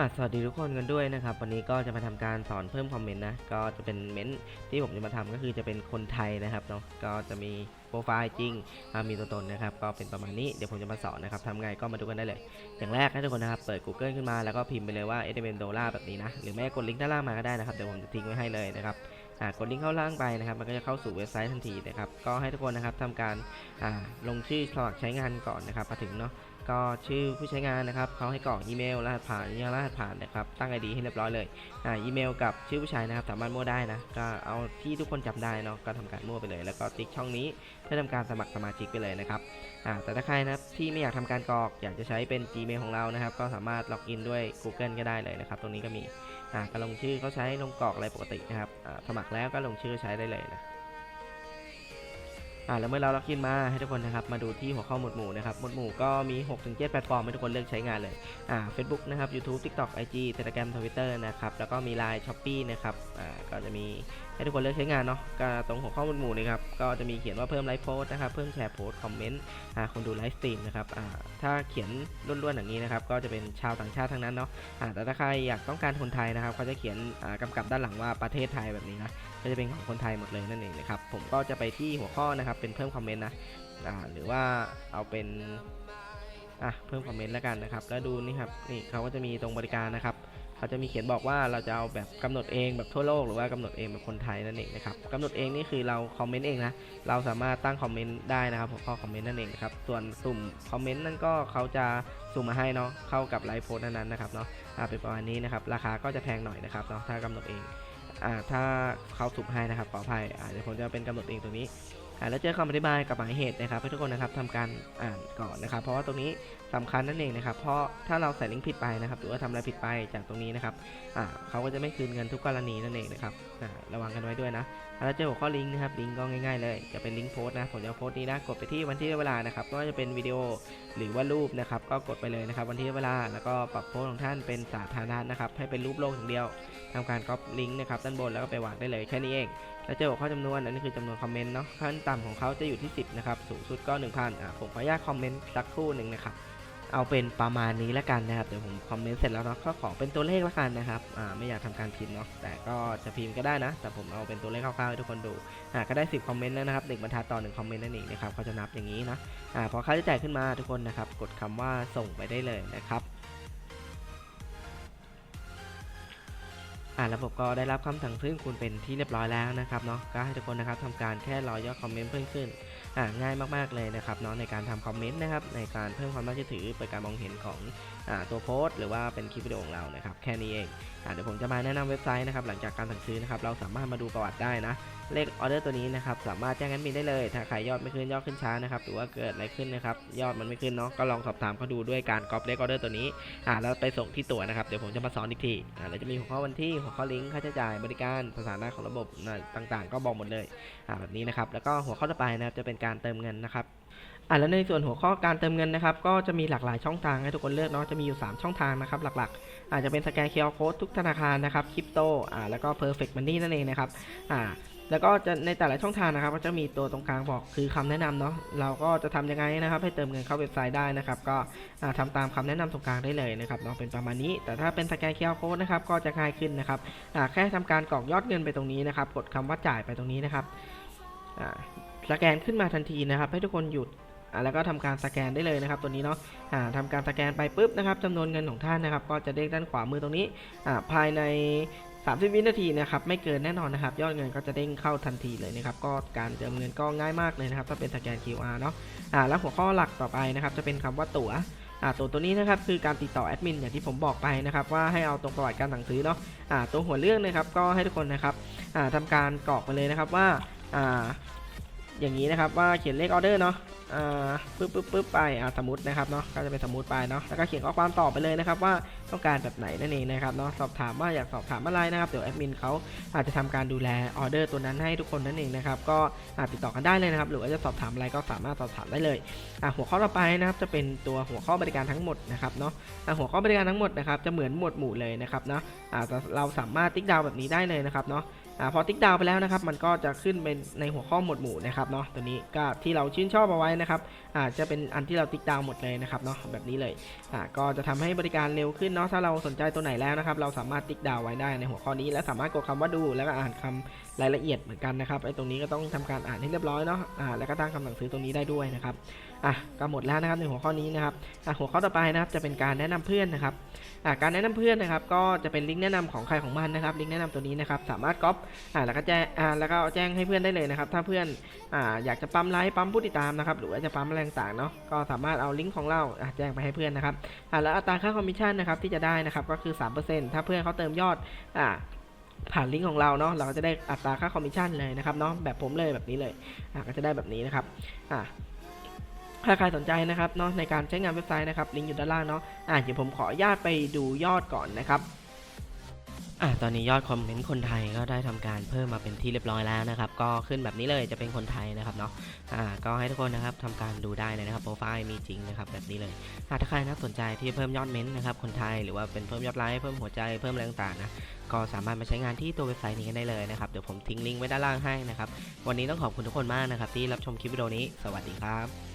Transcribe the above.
อะสวัสดีทุกคนกันด้วยนะครับ วันนี้ก็จะมาทำการสอนเพิ่มคอมเมนต์นะ ก็จะเป็นเมนต์ที่ผมจะมาทำก็คือจะเป็นคนไทยนะครับเนาะ ก็จะมีโปรไฟล์จริงมีตัวตนนะครับ ก็เป็นประมาณนี้ เดี๋ยวผมจะมาสอนนะครับทำไงก็มาดูกันได้เลย อย่างแรกให้ทุกคนนะครับ เปิด Google ขึ้นมาแล้วก็พิมพ์ไปเลยว่า s m n d o l l a แบบนี้นะ หรือไม่กดลิงก์ด้านล่างมาก็ได้นะครับ เดี๋ยวผมจะทิ้งไว้ให้เลยนะครับอ่ากดลิงก์เข้าล่างไปนะครับ มันก็จะเข้าสู่เว็บไซต์ทันทีนะครับ ก็ให้ทุกคนนะครับทำการอ่าลงชื่อสมัครใช้งานก่อนนะครับมาถึงเนาะ ก็ชื่อผู้ใช้งานนะครับเขาให้กรอกอีเมลรหัสผ่านยังรหัสผ่านนะครับตั้ง ID ให้เรียบร้อยเลยอ่าอีเมลกับชื่อผู้ใช้นะครับสามารถมั่วได้นะก็เอาที่ทุกคนจำได้เนาะก็ทำการมั่วไปเลย แล้วก็ติ๊กช่องนี้เพื่อทำการสมัครสมาชิกไปเลยนะครับอ่าแต่ถ้าใครนะครับที่ไม่อยากทำการกรอกอยากจะใช้เป็น Gmail ของเรานะครับ ก็สามารถล็อกอินด้วย Google ก็ได้เลยนะครับตรงนี้ก็มีอ่าก็ลงชื่อเขาใช้ลงกรอกอะไรปกตินะครับอ่าสมัครแล้วก็ลงชื่อใช้ได้เลยนะ อ่าแล้วเมื่อเราล็อกอินมาให้ทุกคนนะครับมาดูที่หัวข้อหมวดหมู่นะครับหมวดหมู่ก็มี6-7แพลตฟอร์มให้ทุกคนเลือกใช้งานเลยอ่า Facebook นะครับ YouTube TikTok IG Telegram Twitter นะครับแล้วก็มี Line Shopee นะครับอ่าก็จะมีให้ทุกคนเลือกใช้งานเนาะก็ตรงหัวข้อหมวดหมู่นะครับก็จะมีเขียนว่าเพิ่มไลฟ์โพสต์นะครับเพิ่มแชร์โพสต์คอมเมนต์อ่าคนดูไลฟ์สตรีมนะครับอ่าถ้าเขียนล้วนๆอย่างนี้นะครับก็จะเป็นชาวต่างชาติทั้งนั้นเนาะอ่าแต่ถ้าใครอยากต้องการคนไทยนะครับเขาจะเขียนอ่ากำกับด้านหลังว่าประเทศไทยแบบนี้นะก็จะเป็นของคนไทยหมดเลยนั่นเองนะครับผมก็จะไปที่หัวข้อนะครับเป็นเพิ่มคอมเมนต์นะอ่าหรือว่าเอาเป็นอะเพิ่มคอมเมนต์แล้วกันนะครับ แล้วดูนี่ครับนี่เขาก็จะมีตรงบริการนะครับเขาจะมีเขียนบอกว่าเราจะเอาแบบกำหนดเองแบบทั่วโลกหรือว่ากำหนดเองแบบคนไทยนั่นเองนะครับกำหนดเองนี่คือเราคอมเมนต์เองนะเราสามารถตั้งคอมเมนต์ได้นะครับหัวข้อคอมเมนต์นั่นเองครับส่วนสุ่มคอมเมนต์นั่นก็เขาจะสุ่มมาให้เนาะเข้ากับไลฟ์โพสต์นั้นนะครับเนาะอ่าเป็นประมาณนี้นะครับราคาก็จะแพงหน่อยนะครับเนาะถ้ากำหนดเองอ่าถ้าเขาสุ่มให้นะครับขออภัยอ่าเดี๋ยวผมจะเป็นกำหนดเองตรงนี้ แล้วเจอคำอธิบายกับหมายเหตุนะครับให้ทุกคนนะครับทำการอ่านก่อนนะครับ เพราะว่าตรงนี้สำคัญนั่นเองนะครับ เพราะถ้าเราใส่ลิงก์ผิดไปนะครับหรือว่าทำอะไรผิดไปจากตรงนี้นะครับเขาก็จะไม่คืนเงินทุกกรณีนั่นเองนะครับระวังกันไว้ด้วยนะ อ่าเจอหัวข้อลิงก์นะครับลิงก์ก็ง่ายๆเลยจะเป็นลิงก์โพสต์นะผมจะโพสต์นี้นะกดไปที่วันที่เวลานะครับไม่ว่าจะเป็นวิดีโอหรือว่ารูปนะครับก็กดไปเลยนะครับ วันที่เวลาแล้วก็ปรับโพสต์ของท่านเป็นสาธารณะนะครับให้เป็นรูปโลกอย่างเดียวทำการก๊อปลิงก์นะครับด้านบนแล้วก็ไปวางได้เลยแค่นี้เองแล้วเจอหัวข้อจำนวนอันนี้คือจำนวนคอมเมนต์เนาะขั้นต่ำของเขาจะอยู่ที่ 10นะครับสูงสุดก็ 1,000อะผมขออนุญาตคอมเมนต์สักครู่หนึ่งนะครับ เอาเป็นประมาณนี้แล้วกันนะครับ เดี๋ยวผมคอมเมนต์เสร็จแล้วเนาะก็ขอเป็นตัวเลขแล้วกันนะครับ อ่าไม่อยากทำการพิมพ์เนาะ แต่ก็จะพิมพ์ก็ได้นะ แต่ผมเอาเป็นตัวเลขคร่าวๆให้ทุกคนดู อ่าก็ได้ 10 คอมเมนต์แล้วนะครับหนึ่งบรรทัดต่อหนึ่งคอมเมนต์นั่นเองนะครับเขาจะนับอย่างนี้นะ อ่าพอค่าใช้จ่ายขึ้นมาทุกคนนะครับ กดคำว่าส่งไปได้เลยนะครับ่าระบบก็ได้รับคำสั่งซื้อคุณเป็นที่เรียบร้อยแล้วนะครับเนาะก็ให้ทุกคนนะครับทำการแค่รอยอดคอมเมนต์เพิ่มขึ้น ง่ายมากๆเลยนะครับเนาะในการทำคอมเมนต์นะครับในการเพิ่มความน่าเชื่อถือเปิดการมองเห็นของอตัวโพสต์ หรือว่าเป็นคลิปวิดีโอของเรานะครับแค่นี้เองอเดี๋ยวผมจะมาแนะนำเว็บไซต์นะครับหลังจากการสั่งซื้อนะครับเราสามารถมาดูประวัติได้นะเลขออเดอร์ตัวนี้นะครับสามารถแจ้งแอดมินได้เลย ถ้าใครยอดไม่ขึ้นยอดขึ้นช้านะครับหรือว่าเกิดอะไรขึ้นนะครับยอดมันไม่ขึ้นเนาะก็ลองสอบถามเขาดูด้วยการก๊อปเลขออเดอร์ตัวนี้อ่าแล้วไปส่งที่ตั๋วนะครับเดี๋ยวผมจะมาสอนอีกทีอ่าแล้วจะมีหัวข้อวันที่หัวข้อลิงก์ค่าใช้จ่ายบริการสถานะของระบบนะต่างๆ ก็บอกหมดเลยอ่าแบบนี้นะครับแล้วก็หัวข้อต่อไปนะครับจะเป็นการเติมเงินนะครับอ่าแล้วในส่วนหัวข้อการเติมเงินนะครับ ก็จะมีหลากหลายช่องทางให้ทุกคนเลือกเนาะจะมีอยู่ 3 ช่องทางนะครับหลักๆ อาจจะเป็นสแกนเคอร์โค้ดทุกธนาคารนะครับคริปโตอ่าแล้วก็ Perfect Money นั่นเองนะครับอ่าแล้วก็จะในแต่ละช่องทางนะครับ ก็จะมีตัวตรงกลางบอกคือคำแนะนำเนาะเราก็จะทำยังไงนะครับ ให้เติมเงินเข้าเว็บไซต์ได้นะครับ ก็อ่าทำตามคำแนะนำตรงกลางได้เลยนะครับเนาะเป็นประมาณนี้ แต่ถ้าเป็นสแกนเคอร์โค้ดนะครับก็จะง่ายขึ้นนะครับอ่าแค่ทำการกรอกยอดเงินไปตรงนี้นะครับ กดคำว่าจ่ายไปตรงนี้นะครับ สแกนขึ้นมาทันทีนะครับ ให้ทุกคนหยุดแล้วก็ทำการสแกนได้เลยนะครับตัวนี้เนาะทำการสแกนไปปุ๊บนะครับจำนวนเงินของท่านนะครับ ก็จะเด้งด้านขวามือตรงนี้ภายใน 30 วินาทีนะครับไม่เกินแน่นอนนะครับ ยอดเงินก็จะเด้งเข้าทันทีเลยนะครับ ก็การเติมเงินก็ง่ายมากเลยนะครับ ถ้าเป็นสแกน QR เนาะแล้วหัวข้อหลักต่อไปนะครับ จะเป็นคำว่าตั๋วตัวตัวนี้นะครับคือการติดต่อแอดมินอย่างที่ผมบอกไปนะครับว่าให้เอาตรงประวัติการสั่งซื้อเนาะตัวหัวเรื่องนะครับก็ให้ทุกคนนะครับอ่าทำการกรอกไปเลยนะครับว่า อย่างนี้นะครับว่าเขียนเลขออเดอร์เนาะอ่าปึ๊บปึ๊บปึ๊บไปอ่าสมมตินะครับเนาะก็จะเป็นสมมติไปเนาะแล้วก็เขียนข้อความตอบไปเลยนะครับว่าต้องการแบบไหนนั่นเองนะครับเนาะสอบถามว่าอยากสอบถามอะไรนะครับเดี๋ยวแอดมินเขาอาจจะทำการดูแลออเดอร์ตัวนั้นให้ทุกคนนั่นเองนะครับก็อาจติดต่อกันได้เลยนะครับหรือว่าจะสอบถามอะไรก็สามารถสอบถามได้เลยอะหัวข้อต่อไปนะครับจะเป็นตัวหัวข้อบริการทั้งหมดนะครับเนาะอะหัวข้อบริการทั้งหมดนะครับจะเหมือนหมวดหมู่เลยนะครับเนาะอ่าเราสามารถติ๊กดาวแบบนี้ได้เลยนะครับเนาะ อ่าพอติ๊กดาวไปแล้วนะครับ มันก็จะขึ้นเป็นในหัวข้อหมวดหมู่นะครับเนาะตัวนี้ก็ที่เราชื่นชอบเอาไว้นะครับอาจะเป็นอันที่เราติ๊กดาวหมดเลยนะครับเนาะแบบนี้เลยอ่าก็จะทำให้บริการเร็วขึ้นเนาะถ้าเราสนใจตัวไหนแล้วนะครับ เราสามารถติ๊กดาวไว้ได้ในหัวข้อนี้ และสามารถกดคำว่าดูแล้วก็อ่านคำรายละเอียดเหมือนกันนะครับไอ้ตรงนี้ก็ต้องทำการอ่านให้เรียบร้อยเนาะอ่าแล้วก็ตั้งคำสั่งซื้อตรงนี้ได้ด้วยนะครับ อะก็หมดแล้วนะครับในหัวข้อนี้นะครับอะหัวข้อต่อไปนะครับจะเป็นการแนะนำเพื่อนนะครับอ่าการแนะนำเพื่อนนะครับ ก็จะเป็นลิงก์แนะนำของใครของมันนะครับ ลิงก์แนะนำตัวนี้นะครับสามารถก๊อปอ่าแล้วก็แจ้งอ่าแล้วก็แจ้งให้เพื่อนได้เลยนะครับ ถ้าเพื่อนอ่าอยากจะปั๊มไลค์ปั๊มผู้ติดตามนะครับหรือว่าจะปั๊มอะไรต่างๆเนาะก็สามารถเอาลิงก์ของเราอ่าแจ้งไปให้เพื่อนนะครับอ่าแล้วอัตราค่าคอมมิชชั่นนะครับที่จะได้นะครับก็คือ 3%ถ้าเพื่อนเขาเติมยอดอ่าผ่านลิงก์ของเราเนาะเราก็จะได้อัตราค่าคอมมิชชั่นเลยนะครับเนาะแบบผมเลยแบบนี้เลยอ่าก็จะได้แบบนี้นะครับอ่า ถ้าใครสนใจนะครับเนาะในการใช้งานเว็บไซต์นะครับลิงก์อยู่ด้านล่างเนาะอะเดี๋ยวผมขออนุญาตไปดูยอดก่อนนะครับอะตอนนี้ยอดคอมเมนต์คนไทยก็ได้ทำการเพิ่มมาเป็นที่เรียบร้อยแล้วนะครับ ก็ขึ้นแบบนี้เลยจะเป็นคนไทยนะครับเนาะอ่าก็ให้ทุกคนนะครับทำการดูได้เลยนะครับโปรไฟล์มีจริงนะครับแบบนี้เลยอะถ้าใครนะสนใจที่เพิ่มยอดเม้นต์นะครับคนไทยหรือว่าเป็นเพิ่มยอดไลค์เพิ่มหัวใจเพิ่มอะไรต่างๆนะก็สามารถมาใช้งานที่ตัวเว็บไซต์นี้กันได้เลยนะครับเดี๋ยวผมทิ้งลิงก์ไว้ด้านล่างให้นะครับวันนี้ต้องขอบคุณทุกคนมากนะครับที่รับชมคลิปวิดีโอนี้สวัสดีครับ